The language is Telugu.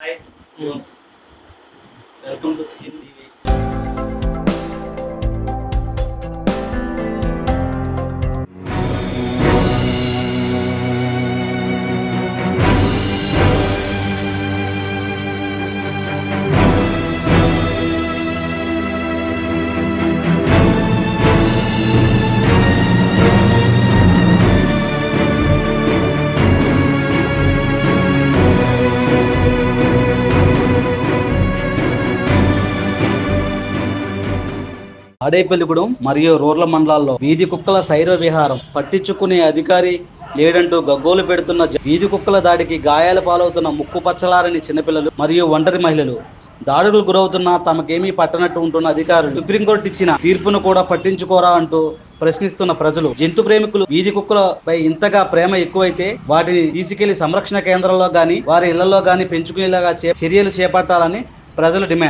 Hi, viewers. Welcome to Skin TV. ఆడేపల్లిగూడెం మరియు రూర్ల మండలాల్లో వీధి కుక్కల శైర విహారం పట్టించుకునే అధికారి లేడంటూ గగ్గోలు పెడుతున్న వీధి కుక్కల దాడికి గాయాల పాలవుతున్న ముక్కు పచ్చలారని చిన్నపిల్లలు మరియు ఒంటరి మహిళలు దాడులకు గురవుతున్న తమకేమీ పట్టనట్టు ఉంటున్న అధికారులు సుప్రీంకోర్టు ఇచ్చిన తీర్పును కూడా పట్టించుకోరా అంటూ ప్రశ్నిస్తున్న ప్రజలు. జంతు ప్రేమికులు వీధి కుక్కలపై ఇంతగా ప్రేమ ఎక్కువైతే వాటిని తీసుకెళ్ళి సంరక్షణ కేంద్రంలో గాని వారి ఇళ్ళలో గాని పెంచుకునేలాగా చే- చర్యలు చేపట్టాలని ప్రజలు డిమాండ్.